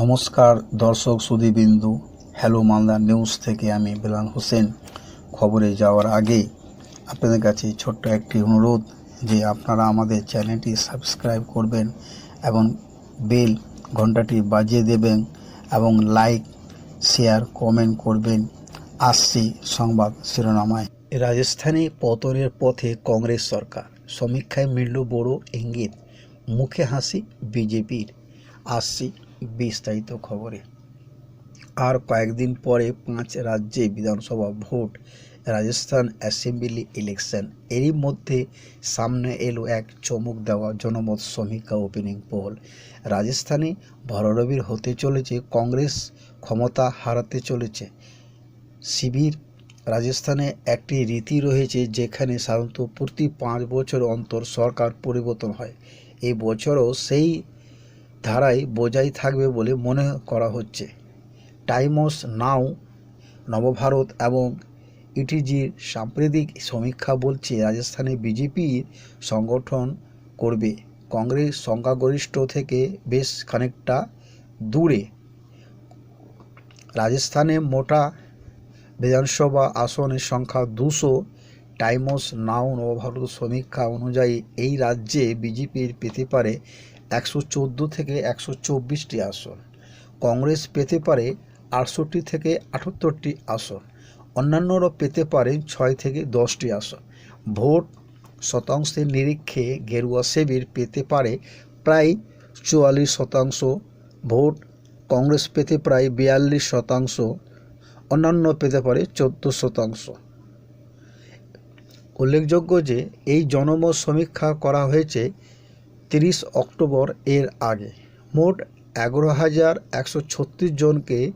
নমস্কার, দর্শক সুদীবিন্দু hello Malda news থেকে আমি বেলাল হোসেন। খবরে যাওয়ার আগে আপনাদের কাছে ছোট্ট একটি অনুরোধ যে আপনারা আমাদের চ্যানেলটি সাবস্ক্রাইব করবেন এবং বেল ঘন্টাটি বাজিয়ে দেবেন এবং লাইক শেয়ার কমেন্ট করবেন। আসছি সংবাদ শিরোনামায়। রাজস্থানে পতনের পথে কংগ্রেস সরকার। সমীক্ষায় মিলল বড় ইঙ্গিত। মুখে হাসি বিজেপির। আসছি বিস্তারিত খবরে। আর কয়েকদিন পরে পাঁচ রাজ্যে বিধানসভা ভোট, রাজস্থান অ্যাসেম্বলি ইলেকশন। এরই মধ্যে সামনে এলো এক চমক দেওয়া জনমত সমীক্ষা ওপেনিং পোল রাজস্থানে ভররবির হতে চলেছে কংগ্রেস, ক্ষমতা হারাতে চলেছে শিবির। রাজস্থানে একটি রীতি রয়েছে যেখানে সাধারণত প্রতি পাঁচ বছর অন্তর সরকার পরিবর্তন হয়। এই বছরও সেই ধারায় বজায় থাকবে বলে মনে করা হচ্ছে। টাইমস নাও, নবভারত এবং ইটিজির সাম্প্রতিক সমীক্ষা বলছে রাজস্থানে বিজেপির সংগঠন করবে। কংগ্রেস সংখ্যাগরিষ্ঠ থেকে বেশ খানিকটা দূরে। রাজস্থানে মোটা বিধানসভা আসনের সংখ্যা দুশো। টাইমস নাও, নবভারত সমীক্ষা অনুযায়ী এই রাজ্যে বিজেপির পেতে পারে একশো চোদ্দ থেকে একশো চব্বিশটি আসন। কংগ্রেস পেতে পারে আটষট্টি থেকে আটাত্তরটি আসন। অন্যান্যরা পেতে পারে ছয় থেকে দশটি আসন। ভোট শতাংশের নিরীক্ষে গেরুয়া শিবির পেতে পারে প্রায় চুয়াল্লিশ শতাংশ। ভোট কংগ্রেস পেতে প্রায় বিয়াল্লিশ শতাংশ। অন্যান্য পেতে পারে চোদ্দ শতাংশ। উল্লেখযোগ্য যে, এই জনমত সমীক্ষা করা হয়েছে তিরিশ অক্টোবর এর আগে মোট এগারো হাজার একশো ছত্রিশ জনকে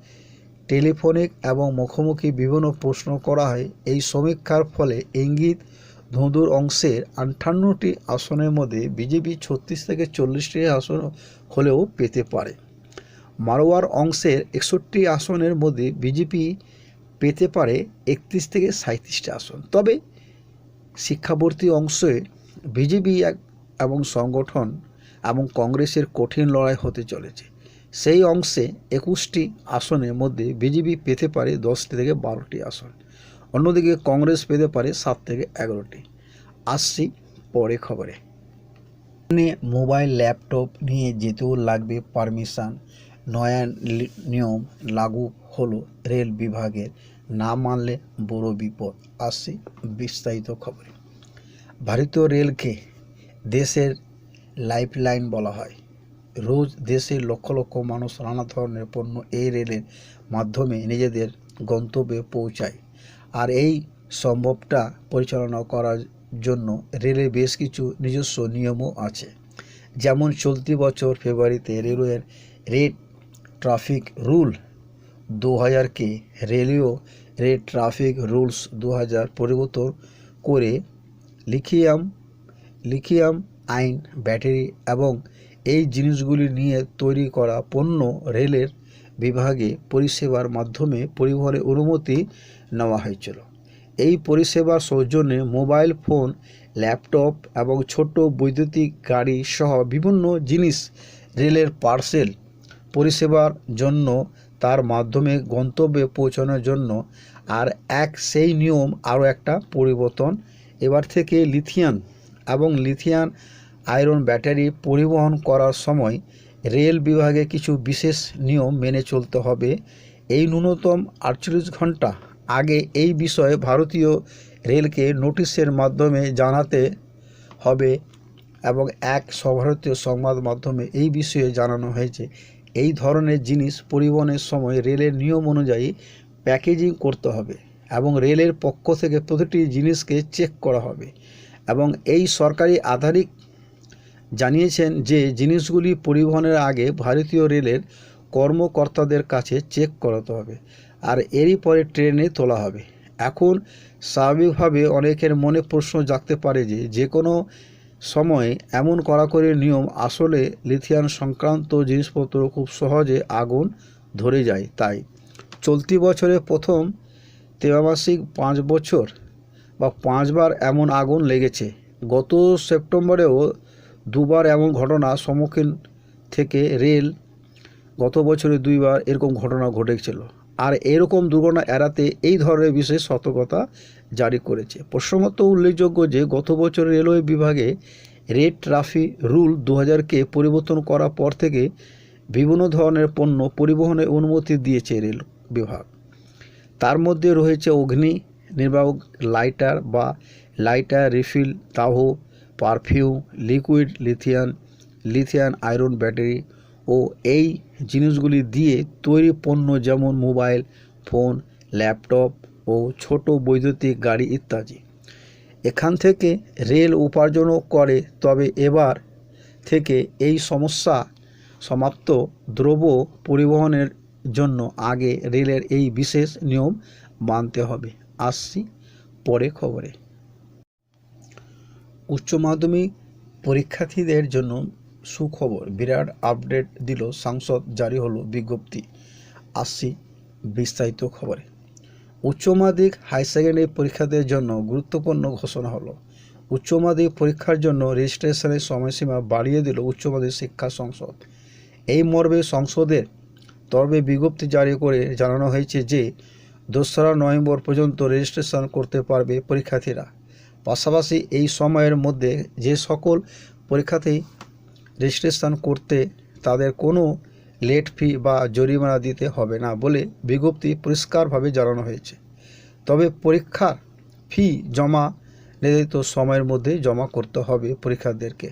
টেলিফোনিক এবং মুখোমুখি বিভিন্ন প্রশ্ন করা হয়। এই সমীক্ষার ফলে ইঙ্গিত ধুঁদুর অংশের আটান্নটি আসনের মধ্যে বিজেপি ছত্রিশ থেকে চল্লিশটি আসন হলেও পেতে পারে। মারোয়ার অংশের একষট্টি আসনের মধ্যে বিজেপি পেতে পারে একত্রিশ থেকে সাঁত্রিশটি আসন। তবে শিক্ষাবর্তী অংশে বিজেপি এক এবং সংগঠন এবং কংগ্রেসের কঠিন লড়াই হতে চলেছে। সেই অংশে একুশটি আসনের মধ্যে বিজেপি পেতে পারে দশটি থেকে বারোটি আসন। অন্যদিকে কংগ্রেস পেতে পারে সাত থেকে এগারোটি। আসছি পরে খবরে। মোবাইল, ল্যাপটপ নিয়ে যেতেও লাগবে পারমিশন। নয়া নিয়ম লাগু হলো রেল বিভাগের। না মানলে বড় বিপদ। আসছি বিস্তারিত খবরে। ভারতীয় রেলকে দেশের লাইফলাইন বলা হয়। রোজ দেশের লক্ষ লক্ষ মানুষ নানা ধরনের পণ্য এই রেলের মাধ্যমে নিজেদের গন্তব্যে পৌঁছায়। আর এই সম্ভবটা পরিচালনা করার জন্য রেলের বেশ কিছু নিজস্ব নিয়মও আছে। যেমন চলতি বছর ফেব্রুয়ারিতে রেলওয়ের রেড ট্রাফিক রুল দু হাজারকে রেলীয় রেড ট্রাফিক রুলস দু হাজার পরিবর্তন করে লিথিয়াম লিথিয়াম আইন ব্যাটারি এবং এই জিনিসগুলি নিয়ে তৈরি করা পণ্য রেলের বিভাগে পরিষেবার মাধ্যমে পরিবহনের অনুমতি নেওয়া হয়েছিল। এই পরিষেবার সৌজন্যে মোবাইল ফোন, ল্যাপটপ এবং ছোট বৈদ্যুতিক গাড়ি সহ বিভিন্ন জিনিস রেলের পার্সেল পরিষেবার জন্য তার মাধ্যমে গন্তব্যে পৌঁছানোর জন্য আর এক সেই নিয়ম আরও একটা পরিবর্তন। এবার থেকে লিথিয়াম এবং লিথিয়াম আয়রন ব্যাটারি পরিবহন করার সময় রেল বিভাগে কিছু বিশেষ নিয়ম মেনে চলতে হবে। এই ন্যূনতম আটচল্লিশ ঘণ্টা আগে এই বিষয়ে ভারতীয় রেলকে নোটিশের মাধ্যমে জানাতে হবে এবং এক সভারতীয় সংবাদ মাধ্যমে এই বিষয়ে জানানো হয়েছে। এই ধরনের জিনিস পরিবহনের সময় রেলের নিয়ম অনুযায়ী প্যাকেজিং করতে হবে এবং রেলের পক্ষ থেকে প্রতিটি জিনিসকে চেক করা হবে। এবং এই সরকারি আধারিক জানিয়েছেন যে জিনিসগুলি পরিবহনের আগে ভারতীয় রেলের কর্মকর্তাদের কাছে চেক করাতে হবে আর এরই পরে ট্রেনে তোলা হবে। এখন স্বাভাবিকভাবে অনেকের মনে প্রশ্ন জাগতে পারে যে যে কোনো সময় এমন কড়াকড়ি নিয়ম আসলে লিথিয়ান সংক্রান্ত জিনিসপত্র খুব সহজে আগুন ধরে যায়। তাই চলতি বছরে প্রথম ত্রৈমাসিক পাঁচ বছর বা পাঁচবার এমন আগুন লেগেছে। গত সেপ্টেম্বরেও দুবার এমন ঘটনা সম্মুখীন থেকে রেল গত বছরে দুইবার এরকম ঘটনা ঘটেছিল। আর এরকম দুর্ঘটনা এড়াতে এই ধরনের বিশেষ সতর্কতা জারি করেছে। প্রসঙ্গত উল্লেখযোগ্য যে, গত বছর রেলওয়ে বিভাগে রেড ট্রাফিক রুল দু হাজারকে পরিবর্তন করার পর থেকে বিভিন্ন ধরনের পণ্য পরিবহনের অনুমতি দিয়েছে রেল বিভাগ। তার মধ্যে রয়েছে অগ্নি নির্বাহক লাইটার বা লাইটার রিফিল দাহ perfume, liquid lithium lithium iron battery ও এই জিনিসগুলি দিয়ে তৈরি পণ্য যেমন মোবাইল, ফোন, ল্যাপটপ ও ছোট বৈদ্যুতিক গাড়ি ইত্যাদি। এখান থেকে রেল উপার্জনও করে, তবে এবার থেকে এই সমস্যা সমাপ্ত দ্রব্য পরিবহনের জন্য আগে রেলের এই বিশেষ নিয়ম মানতে হবে। আসছি পরে খবরে। উচ্চ মাধ্যমিক পরীক্ষার্থীদের জন্য সুখবর, বিরাট আপডেট দিল সাংসদ জারি হলো বিজ্ঞপ্তি। আসছি বিস্তারিত খবরে। উচ্চ মাধ্যমিক হাই সেকেন্ডারি পরীক্ষাদের জন্য গুরুত্বপূর্ণ ঘোষণা হলো। উচ্চ মাধ্যমিক পরীক্ষার জন্য রেজিস্ট্রেশনের সময়সীমা বাড়িয়ে দিল উচ্চ মাধ্যমিক শিক্ষা সংসদ। এই মর্মে সংসদের তরফে বিজ্ঞপ্তি জারি করে জানানো হয়েছে যে দোসরা নভেম্বর পর্যন্ত রেজিস্ট্রেশন করতে পারবে পরীক্ষার্থীরা। পাশাপাশি এই সময়ের মধ্যে যে সকল পরীক্ষার্থী রেজিস্ট্রেশন করতে তাদের কোনো লেট ফি বা জরিমানা দিতে হবে না বলে বিজ্ঞপ্তি পরিষ্কারভাবে জানানো হয়েছে। তবে পরীক্ষার ফি জমা নির্ধারিত সময়ের মধ্যে জমা করতে হবে পরীক্ষার্থীদেরকে।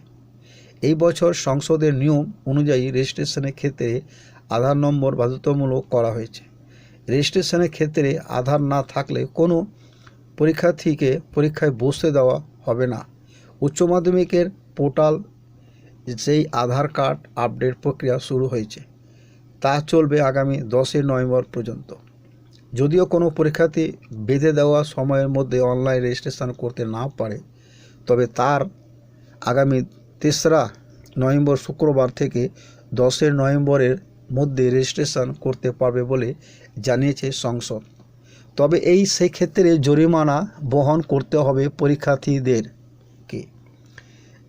এই বছর সংসদের নিয়ম অনুযায়ী রেজিস্ট্রেশনের ক্ষেত্রে আধার নম্বর বাধ্যতামূলক করা হয়েছে। রেজিস্ট্রেশনের ক্ষেত্রে আধার না থাকলে কোনো পরীক্ষার্থীকে পরীক্ষায় বসতে দেওয়া হবে না। উচ্চ মাধ্যমিকের পোর্টাল, যেই আধার কার্ড আপডেট প্রক্রিয়া শুরু হয়েছে, তা চলবে আগামী দশই নভেম্বর পর্যন্ত। যদিও কোনো পরীক্ষার্থী বেঁধে দেওয়া সময়ের মধ্যে অনলাইন রেজিস্ট্রেশন করতে না পারে, তবে তার আগামী তেসরা নভেম্বর শুক্রবার থেকে দশের নভেম্বরের মধ্যে রেজিস্ট্রেশন করতে পারবে বলে জানিয়েছে সংসদ। তবে এই সেক্ষেত্রে জরিমানা বহন করতে হবে পরীক্ষার্থীদেরকে।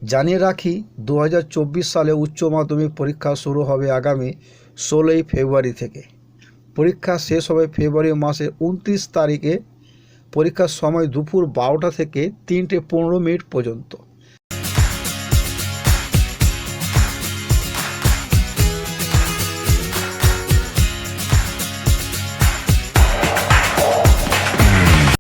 জানিয়ে রাখি দু হাজার চব্বিশ সালে উচ্চ মাধ্যমিক পরীক্ষা শুরু হবে আগামী ষোলোই ফেব্রুয়ারি থেকে। পরীক্ষা শেষ হবে ফেব্রুয়ারি মাসের উনত্রিশ তারিখে। পরীক্ষার সময় দুপুর বারোটা থেকে তিনটে পনেরো মিনিট পর্যন্ত।